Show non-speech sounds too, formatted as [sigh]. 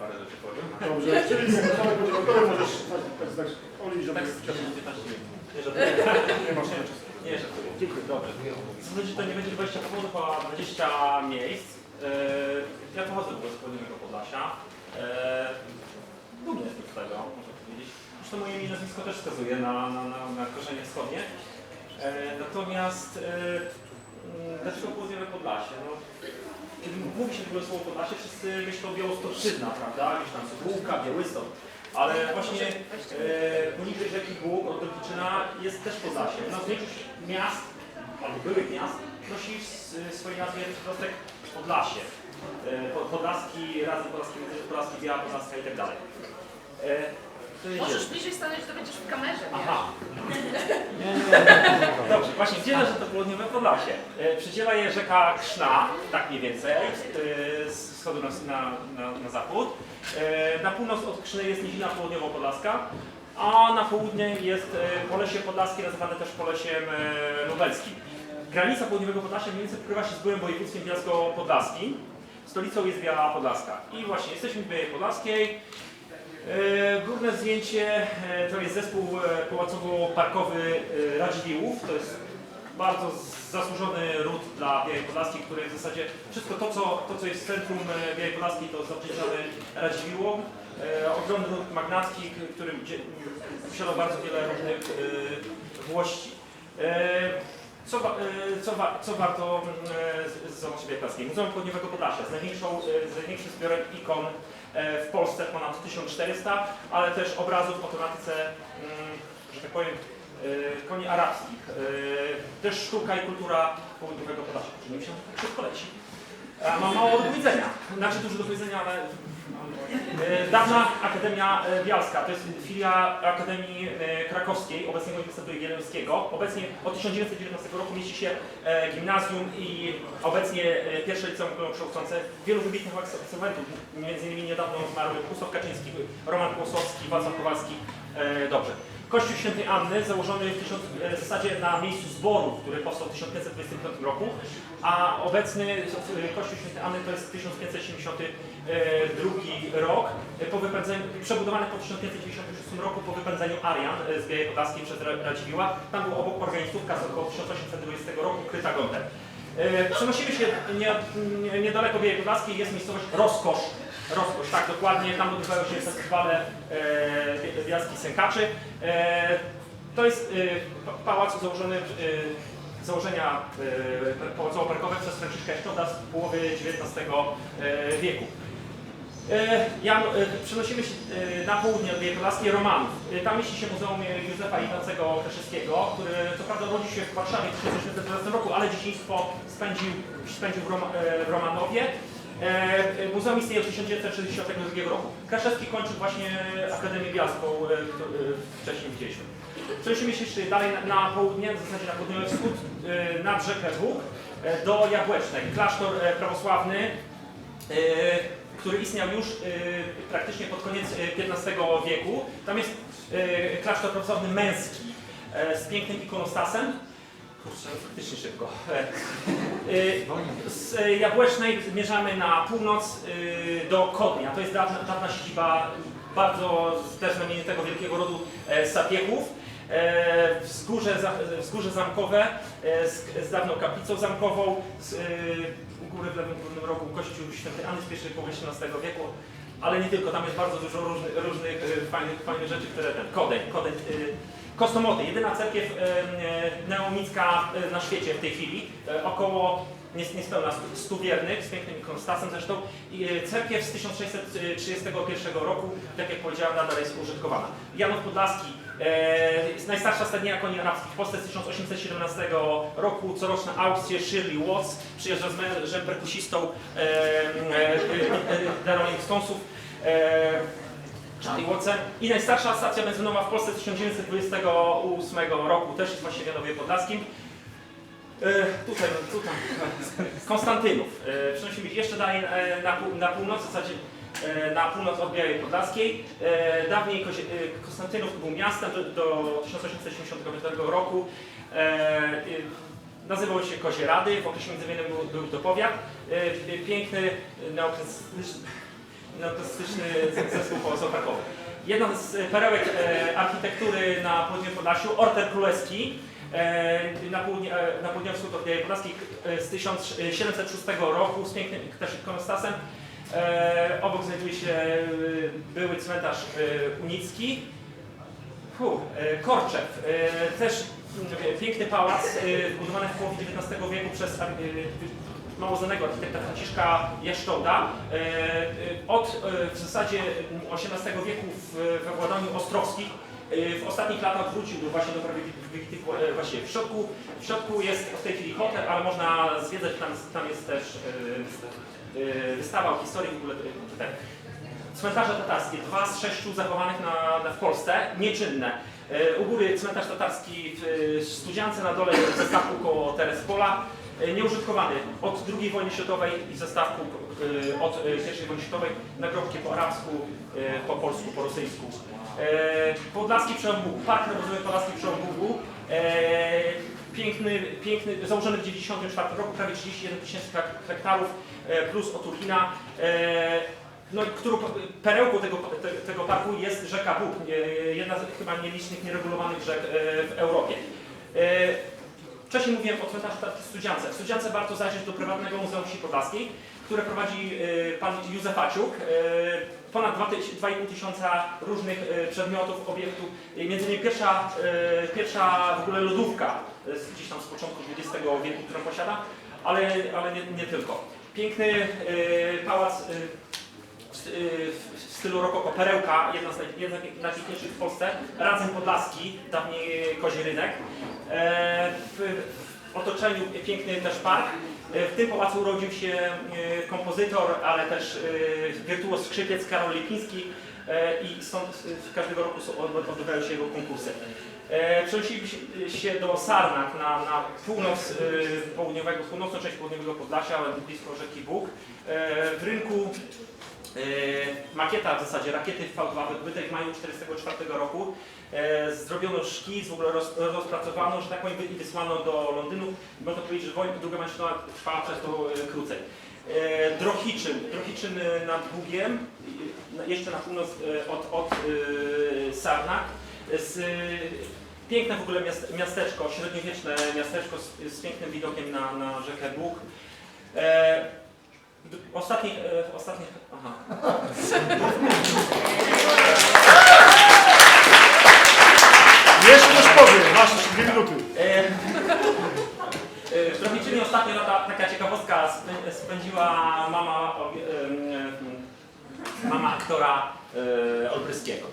parę rzeczy powiem. Dobrze, [laughs] czyli nie, to będzie gotowe, możesz tak, tak, tak, Oli, żeby... Tak, z 15 minut. Nie, że Nie masz. Nie, że Dziękuję, dobrze. Co znaczy, to nie będzie 20 powodów, a 20 miejsc. Eee, Ja pochodzę z południowego Podlasia. Eee, Dumny jestem z tego, można powiedzieć. Zresztą moje imię nazwisko też wskazuje na, na, na, na korzenie wschodnie. Eee, Natomiast dlaczego południowe Podlasie? No, kiedy mówi się w ogóle słowo Podlasie, wszyscy myślą Białostocczyzna, prawda? Gdzieś tam Cebulka, Białystok. Ale właśnie e, poniżej rzeki Bóg od Dolkiczyna jest też Podlasie. No, większość miast, albo byłych miast, nosi w swojej nazwie przedrostek Podlasie. E, Po- Podlaski, razem Podlaski, Podlaski, Biała Podlaska i tak dalej. E, to jedziemy. Możesz bliżej stanąć, to będziesz w kamerze, wiesz? Aha. Dobrze, właśnie gdzie leży to południowe Podlasie? E, Przydziela je rzeka Krzna, tak mniej więcej, e, z wschodu na, na, na, na zachód. E, Na północ od Krzny jest nizina południowo-podlaska, a na południe jest e, Polesie Podlaskie, nazywane też Polesiem e, Lubelskim. Granica południowego Podlasia mniej więcej pokrywa się z byłym województwem bielsko-podlaskim. Stolicą jest Biała Podlaska. I właśnie jesteśmy w Białej Podlaskiej. E, Górne zdjęcie e, to jest zespół e, pałacowo-parkowy Radziwiłłów. To jest bardzo zasłużony ród dla Białej Podlaskiej, który w zasadzie wszystko to, co, to, co jest w centrum Białej Podlaskiej, to zaprzysiężamy Radziwiłłom. Ogromny ród magnacki, k- który dzie- posiada bardzo wiele różnych włości. Co, co, co warto z- zobaczyć Białej Podlaskiej? Muzeum Południowego Podlasia z, z największym zbiorem ikon w Polsce, ponad 1400, ale też obrazów o tematyce, mm, że tak powiem, e, koni arabskich. E, Też sztuka i kultura Południowego Podlasia. Czyli mi się szybko leci. Mam mało do powiedzenia. Znaczy dużo do powiedzenia, ale E, Dawna Akademia e, Bialska, to jest filia Akademii e, Krakowskiej, obecnego Uniwersytetu Jagiellońskiego. Obecnie od 1919 roku mieści się e, gimnazjum i obecnie e, pierwsze liceum kształcące wielu wybitnych absolwentów, innymi niedawno zmarły Kusław Kaczyński, Roman Kłosowski, Wacław Kowalski. E, Dobrze. Kościół Świętej Anny założony w, tysiąc, e, w zasadzie na miejscu zboru, który powstał w 1525 roku, a obecny e, Kościół Świętej Anny to jest 1572 rok, e, po wypędzeniu, przebudowany po 1596 roku po wypędzeniu Arian z Białej Podlaskiej przez Ra- Radziwiłła. Tam był obok organistówka z około 1820 roku, kryta gontem. Przenosimy się nie, nie, niedaleko Białej Podlaskiej, jest miejscowość Rozkosz. Rozkosz, tak dokładnie, tam odbywają się festiwale e, Bialskich Sękaczy. E, to jest e, pa- pałac założony, e, założenia e, pałacowo-parkowe przez Franciszka Eszczoda z połowy XIX e, wieku. E, Ja, przenosimy się na południe od Białej Podlaskiej, Romanów. Tam mieści się Muzeum Józefa Ignacego Kraszewskiego, który co prawda urodził się w Warszawie w 1812 roku, ale dzieciństwo spędził, spędził w, Roma, w Romanowie. E, e, Muzeum istnieje od 1962 roku. Kraszewski kończył właśnie Akademię Bialską, e, e, wcześniej widzieliśmy. Przenosimy się jeszcze dalej na, na południe, w zasadzie na południowy wschód, e, nad rzekę Bóg, e, do Jabłecznej. Klasztor e, prawosławny, e, który istniał już e, praktycznie pod koniec e, XV wieku. Tam jest e, klasztor prawosławny męski e, z pięknym ikonostasem. Kurczę, faktycznie szybko. E, [laughs] Z Jabłecznej zmierzamy na północ e, do Kodnia. To jest dawna, dawna siedziba bardzo też znamienitego wielkiego rodu e, Sapieków. E, Wzgórze, wzgórze zamkowe e, z, z dawną kaplicą zamkową, z, e, u góry w lewym górnym rogu kościół świętej Anny z pierwszej połowy XVII wieku, ale nie tylko, tam jest bardzo dużo różnych, różnych fajnych, fajnych rzeczy, które ten, Kodeń, Kodeń, Kostomoty, jedyna cerkiew e, neomicka e, na świecie w tej chwili, e, około nies- niespełna 100 wiernych, z pięknym ikonostasem zresztą. Cerkiew z 1631 roku, tak jak powiedziałem, nadal jest użytkowana. Janów Podlaski, najstarsza stadnia koni arabskich w Polsce z 1817 roku, coroczna aukcja Shirley Watts, przyjeżdża z mężem perkusistą e, e, e, Stonesów. E, Charlie Watson. I najstarsza stacja benzynowa w Polsce z 1928 roku, też jest właśnie w Podlaskim. E, tutaj, tutaj, Konstantynów. E, przenosimy jeszcze dalej na, na północ, w zasadzie e, na północ od Białej Podlaskiej. Dawniej Kozie, Konstantynów był miastem do, do 1875 roku. Nazywał się Kozierady, w okresie międzywojennym był, był to powiat. Piękny neoklasyczny neoklasyczny zespół połosowo-parkowy. Jedna z perełek e, architektury na południu Podlasiu, Orter Królewski, e, na, południe, e, na południowy wschód od z 1706 roku z pięknym też ikonostasem. Obok znajduje się były cmentarz unicki. Fu, e, Korczew, też mm, piękny pałac budowany w połowie XIX wieku przez mało znanego architekta Franciszka Jeszczołda. E, e, Od e, w zasadzie XVIII wieku w, we władaniu Ostrowskich w ostatnich latach wrócił do właśnie do prawdziwych e, właśnie w środku, w środku jest w tej chwili hotel, ale można zwiedzać, tam, tam jest też wystawa o historii w ogóle. Cmentarze tatarskie, dwa z sześciu zachowanych na, na, w Polsce, nieczynne. U góry cmentarz tatarski w Studziance, na dole w zestawku koło Terespola, nieużytkowany od II wojny światowej i zestawku e, od e, I wojny światowej, nagrobki po arabsku, e, po polsku, po rosyjsku. E, Podlaski Przełom Bóg, Park Narodowy Podlaski Przełom e, piękny, piękny, założony w 1994 roku, prawie 31 tysięcy hek- hektarów, e, plus Otuchina. E, no, którą perełką tego, te, tego parku jest rzeka Bóg, e, jedna z chyba nielicznych nieregulowanych rzek e, w Europie. Wcześniej mówiłem o cmentarzu w Studziance. W Studziance warto zajrzeć do prywatnego Muzeum Wsi Podlaskiej, które prowadzi e, pan Józef Aciuk. E, Ponad 2,5 tysiąca różnych e, przedmiotów, obiektów. Między innymi pierwsza, pierwsza w ogóle lodówka gdzieś tam z początku XX wieku, którą posiada, ale, ale nie, nie tylko. Piękny pałac w, y, w stylu rokoko perełka, jedna z najpiękniejszych w Polsce, Radzeń Podlaski, dawniej Kozi Rynek. E, w, otoczeniu piękny też park. E, W tym pałacu urodził się e, kompozytor, ale też wirtuoz skrzypiec Karol Lipiński i stąd każdego roku odbywają się jego konkursy. Przenosiliśmy się do Sarnak na, na północ południowego, północną część południowego Podlasia, blisko rzeki Bóg. W rynku makieta w zasadzie rakiety V2 wydobytej w maju 1944 roku. E, zrobiono szkic, w ogóle roz, rozpracowano, że tak powiem, i wysłano do Londynu. Można powiedzieć, że wojna, druga wojna trwała przez to e, krócej. E, Drohiczyn, Drohiczyn e, nad Bugiem, e, jeszcze na północ e, od, od e, Sarnak. Z, e, piękne w ogóle miast, miasteczko, średniowieczne miasteczko z, z pięknym widokiem na, na rzekę Bóg. Ostatnich, e, ostatnich, aha. Jeszcze coś powiem, masz jeszcze dwie minuty. E, e, W Drohiczynie ostatnio lata, taka ciekawostka spę- spędziła mama, mama aktora e, Olbryskiego.